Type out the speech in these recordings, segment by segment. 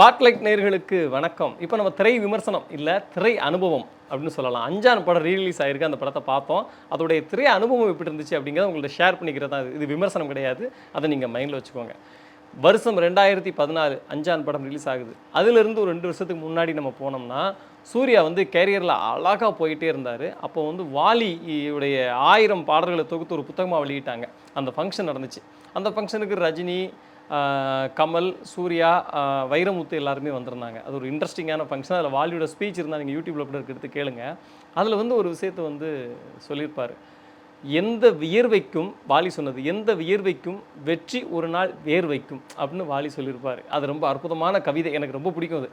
Spotlight நேர்களுக்கு வணக்கம். இப்போ நம்ம திரை விமர்சனம் இல்லை திரை அனுபவம் அப்படின்னு சொல்லலாம். அஞ்சான் படம் ரீலீஸ் ஆயிருக்கு அந்த படத்தை பார்த்தோம் அதோடைய திரை அனுபவம் எப்படி இருந்துச்சு அப்படிங்கிறத உங்கள்ட்ட ஷேர் பண்ணிக்கிறது தான் இது விமர்சனம் கிடையாது. அதை நீங்கள் மைண்டில் வச்சுக்கோங்க. வருஷம் ரெண்டாயிரத்தி பதினாறு அஞ்சான் படம் ரிலீஸ் ஆகுது. அதுலேருந்து ஒரு ரெண்டு வருஷத்துக்கு முன்னாடி நம்ம போனோம்னா சூர்யா வந்து கேரியரில் அழகாக போயிட்டே இருந்தார். அப்போ வந்து வாலி உடைய ஆயிரம் பாடல்களை தொகுத்து ஒரு புத்தகமாக வெளியிட்டாங்க. அந்த ஃபங்க்ஷன் நடந்துச்சு. அந்த ஃபங்க்ஷனுக்கு ரஜினி கமல் சூர்யா வைரமுத்து எல்லாருமே வந்திருந்தாங்க. அது ஒரு இன்ட்ரெஸ்டிங்கான ஃபங்க்ஷன் அதில் வாலியோட ஸ்பீச் இருந்தால் நீங்கள் யூடியூப்பில் கூட எடுத்து கேளுங்க. அதில் வந்து ஒரு விஷயத்தை வந்து சொல்லியிருப்பார். எந்த வியர்வைக்கும் வாலி சொன்னது எந்த வியர்வைக்கும் வெற்றி ஒரு நாள் வேர்வைக்கும் அப்படின்னு வாலி சொல்லியிருப்பார். அது ரொம்ப அற்புதமான கவிதை. எனக்கு ரொம்ப பிடிக்கும் அது.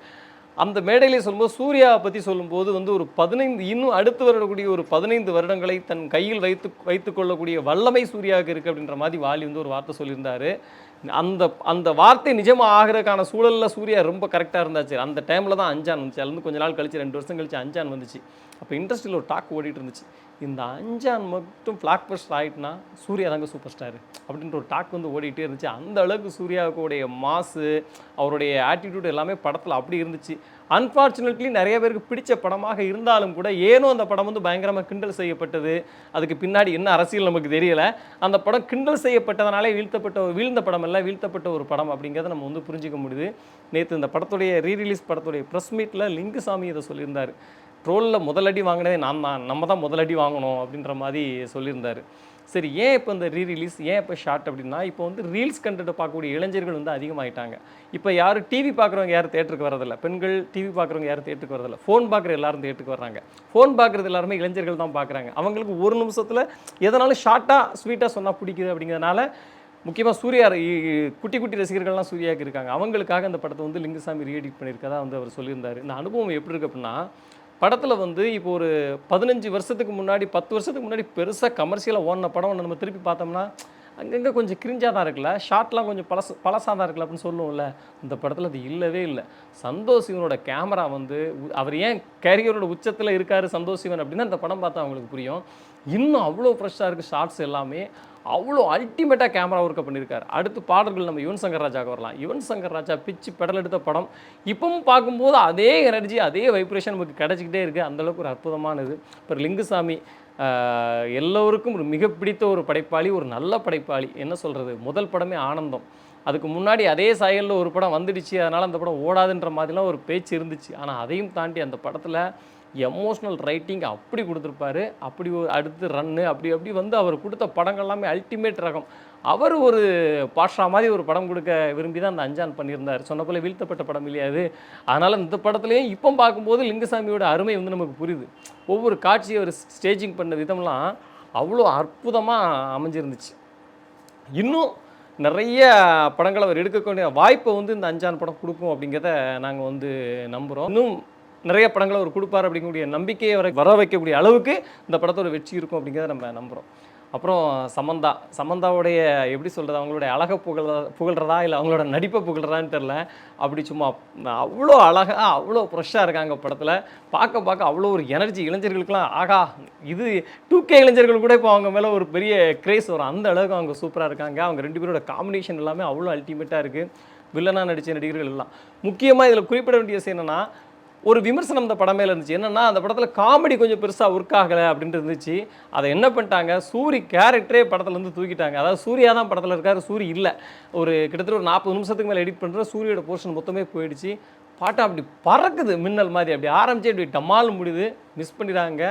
அந்த மேடையிலே சொல்லும்போது சூர்யாவை பற்றி சொல்லும்போது வந்து ஒரு பதினைந்து இன்னும் அடுத்து வரக்கூடிய ஒரு பதினைந்து வருடங்களை தன் கையில் வைத்து வைத்து கொள்ளக்கூடிய வல்லமை சூர்யாவுக்கு இருக்குது அப்படின்ற மாதிரி வாலி வந்து ஒரு வார்த்தை சொல்லியிருந்தாரு. அந்த அந்த வார்த்தை நிஜமாக ஆகிறதுக்கான சூழலில் சூர்யா ரொம்ப கரெக்டாக இருந்தாச்சு. அந்த டைமில் தான் அஞ்சான் வந்துச்சு. அதுலேருந்து கொஞ்ச நாள் கழிச்சு ரெண்டு வருஷம் கழிச்சு அஞ்சான் வந்துச்சு. அப்போ இண்டஸ்ட்ரியில் ஒரு டாக் ஓடிட்டு இருந்துச்சு. இந்த அஞ்சான் மட்டும் ஃப்ளாக் பஸ்டர் ஆகிட்டுனா சூர்யா தாங்க சூப்பர் ஸ்டார் அப்படின்ற ஒரு டாக் வந்து ஓடிட்டே இருந்துச்சு. அந்த அளவுக்கு சூர்யாவுக்குடைய மாசு அவருடைய ஆட்டிடியூட் எல்லாமே படத்தில் அப்படி இருந்துச்சு. அன்ஃபார்ச்சுனேட்லி நிறைய பேருக்கு பிடிச்ச படமாக இருந்தாலும் கூட ஏனோ அந்த படம் வந்து பயங்கரமாக கிண்டல் செய்யப்பட்டது. அதுக்கு பின்னாடி என்ன அரசியல் நமக்கு தெரியல. அந்த படம் கிண்டல் செய்யப்பட்டதனாலே வீழ்த்தப்பட்ட ஒரு வீழ்ந்த படம் அல்ல வீழ்த்தப்பட்ட ஒரு படம் அப்படிங்கிறத நம்ம வந்து புரிஞ்சிக்க முடியுது. நேற்று இந்த படத்துடைய ரீரிலீஸ் படத்துடைய ப்ரெஸ் மீட்டில் லிங்குசாமி இதை சொல்லியிருந்தார். ட்ரோலில் முதலடி வாங்கினதே நான் தான். நம்ம தான் முதலடி வாங்கணும் அப்படின்ற மாதிரி சொல்லியிருந்தார். சரி ஏன் இப்போ இந்த ரீ ரிலீஸ் ஏன் இப்போ ஷார்ட் அப்படின்னா இப்போ வந்து ரீல்ஸ் கண்டென்ட் பார்க்கக்கூடிய இளைஞர்கள் வந்து அதிகமாகிட்டாங்க இப்போ யாரும் டிவி பார்க்குறவங்க யாரும் தேட்டருக்கு வரதில்ல பெண்கள் டிவி பார்க்குறவங்க யாரும் தேட்டருக்கு வரதில்ல ஃபோன் பார்க்குற எல்லாரும் தேட்டருக்கு வர்றாங்க. ஃபோன் பார்க்குறது எல்லாருமே இளைஞர்கள் தான் பார்க்குறாங்க. அவங்களுக்கு ஒரு நிமிஷத்தில் எதனாலும் ஷார்ட்டாக ஸ்வீட்டாக சொன்னால் பிடிக்குது அப்படிங்கிறதுனால முக்கியமாக சூர்யா இ- குட்டி குட்டி ரசிகர்கள்லாம் சூர்யாவுக்கு இருக்காங்க. அவங்களுக்காக அந்த படத்தை வந்து லிங்குசாமி ரீஎடிட் பண்ணியிருக்கதா வந்து அவர் சொல்லியிருந்தார். இந்த அனுபவம் எப்படி இருக்கு அப்படின்னா படத்தில் வந்து இப்போ ஒரு பதினஞ்சு வருஷத்துக்கு முன்னாடி பத்து வருஷத்துக்கு முன்னாடி பெருசாக கமர்ஷியலாக ஓடின படம் ஒன்று நம்ம திருப்பி பார்த்தோம்னா அங்கங்கே கொஞ்சம் கிரிஞ்சாக தான் இருக்குல்ல. ஷார்ட்லாம் கொஞ்சம் பழசு பழசாக தான் இருக்குல்ல அப்படின்னு சொல்லுவோம்ல. இந்த படத்தில் அது இல்லவே இல்லை. சந்தோஷ் இவனோட கேமரா வந்து அவர் ஏன் கேரியரோட உச்சத்தில் இருக்கார் சந்தோஷ் சிவன் அப்படின்னா இந்த படம் பார்த்தா அவங்களுக்கு புரியும். இன்னும் அவ்வளோ ஃப்ரெஷ்ஷாக இருக்குது ஷார்ட்ஸ் எல்லாமே. அவ்வளோ அல்டிமேட்டாக கேமரா ஒர்க்கை பண்ணியிருக்காரு. அடுத்து பாடல்கள் நம்ம யுவன் சங்கர் ராஜாவுக்கு வரலாம். யுவன் சங்கர் ராஜா பிச்சு பெடல் எடுத்த படம் இப்பவும் பார்க்கும்போது அதே எனர்ஜி அதே வைப்ரேஷன் நமக்கு கிடைச்சிக்கிட்டே இருக்குது அந்தளவுக்கு ஒரு அற்புதமானது. இப்போ லிங்குசாமி எல்லோருக்கும் ஒரு மிக பிடித்த ஒரு படைப்பாளி ஒரு நல்ல படைப்பாளி. என்ன சொல்கிறது முதல் படமே ஆனந்தம். அதுக்கு முன்னாடி அதே சாயலில் ஒரு படம் வந்துடுச்சு. அதனால் அந்த படம் ஓடாதுன்ற மாதிரிலாம் ஒரு பேச்சு இருந்துச்சு. ஆனால் அதையும் தாண்டி அந்த படத்தில் எமோஷ்னல் ரைட்டிங் அப்படி கொடுத்துருப்பாரு. அப்படி ஒரு அடுத்து ரன்னு அப்படி அப்படி வந்து அவர் கொடுத்த படங்கள் எல்லாமே அல்டிமேட் ரகம். அவர் ஒரு பாஷா மாதிரி ஒரு படம் கொடுக்க விரும்பி தான் அந்த அஞ்சான் பண்ணியிருந்தார். சொன்ன போல வீழ்த்தப்பட்ட படம் இல்லையா அது? அதனால் இந்த படத்துலேயும் இப்போ பார்க்கும்போது லிங்குசாமியோட அருமை வந்து நமக்கு புரியுது. ஒவ்வொரு காட்சியை அவர் ஸ்டேஜிங் பண்ண விதம்லாம் அவ்வளோ அற்புதமாக அமைஞ்சிருந்துச்சு. இன்னும் நிறைய படங்களை அவர் எடுக்கக்கூடிய வாய்ப்பை வந்து இந்த அஞ்சான் படம் கொடுக்கும் அப்படிங்கிறத நாங்கள் வந்து நம்புகிறோம் இன்னும் நிறைய படங்களை அவர் கொடுப்பார் அப்படிங்கக்கூடிய நம்பிக்கையை வர வர வைக்கக்கூடிய அளவுக்கு இந்த படத்தோட வெற்றி இருக்கும் அப்படிங்கிறத நம்ம நம்புகிறோம் அப்புறம் சமந்தா சமந்தாவுடைய எப்படி சொல்கிறது அவங்களுடைய அழகை புகழ புகழ்றதா இல்லை அவங்களோட நடிப்பை புகழ்றதான்னு தெரில அப்படி சும்மா அவ்வளோ அழகாக அவ்வளோ ஃப்ரெஷ்ஷாக இருக்காங்க படத்தில். பார்க்க பார்க்க அவ்வளோ ஒரு எனர்ஜி இளைஞர்களுக்கெல்லாம் ஆகா இது டூ கே இளைஞர்கள் கூட இப்போ அவங்க மேலே ஒரு பெரிய கிரேஸ் வரும். அந்த அளவுக்கு அவங்க சூப்பராக இருக்காங்க. அவங்க ரெண்டு பேரோட காம்பினேஷன் எல்லாமே அவ்வளோ அல்டிமேட்டாக இருக்குது வில்லனாக நடித்த நடிகர்கள் எல்லாம். முக்கியமாக இதில் குறிப்பிட வேண்டிய விஷயம் என்னென்னா ஒரு விமர்சனம் இந்த படம் மேலே இருந்துச்சு. என்னன்னா அந்த படத்தில் காமெடி கொஞ்சம் பெருசாக ஒர்க் ஆகலை அப்படின்ட்டு இருந்துச்சு. அதை என்ன பண்ணிட்டாங்க? சூரி கேரக்டரே படத்துலேருந்து தூக்கிட்டாங்க. அதாவது சூர்யா தான் படத்தில் இருக்காரு சூரி இல்லை. ஒரு கிட்டத்தட்ட ஒரு நாற்பது நிமிஷத்துக்கு மேலே எடிட் பண்ணுற சூரியோட போர்ஷன் மொத்தமே போயிடுச்சு. பாட்டம் அப்படி பறக்குது மின்னல் மாதிரி. அப்படி ஆரம்பிச்சு அப்படி டமால் முடியுது. மிஸ் பண்ணிடுறாங்க.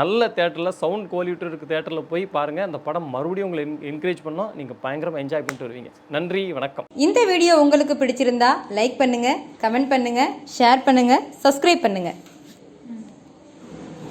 நல்ல தேட்டரில் சவுண்ட் குவாலிட்டி இருக்க தேட்டரில் போய் பாருங்கள் அந்த படம் மறுபடியும் உங்களை என்கரேஜ் பண்ணோம். நீங்கள் பயங்கரமாக என்ஜாய் பண்ணிட்டு வருவீங்க. நன்றி வணக்கம். இந்த வீடியோ உங்களுக்கு பிடிச்சிருந்தா லைக் பண்ணுங்கள் கமெண்ட் பண்ணுங்கள் ஷேர் பண்ணுங்கள் சப்ஸ்கிரைப் பண்ணுங்கள்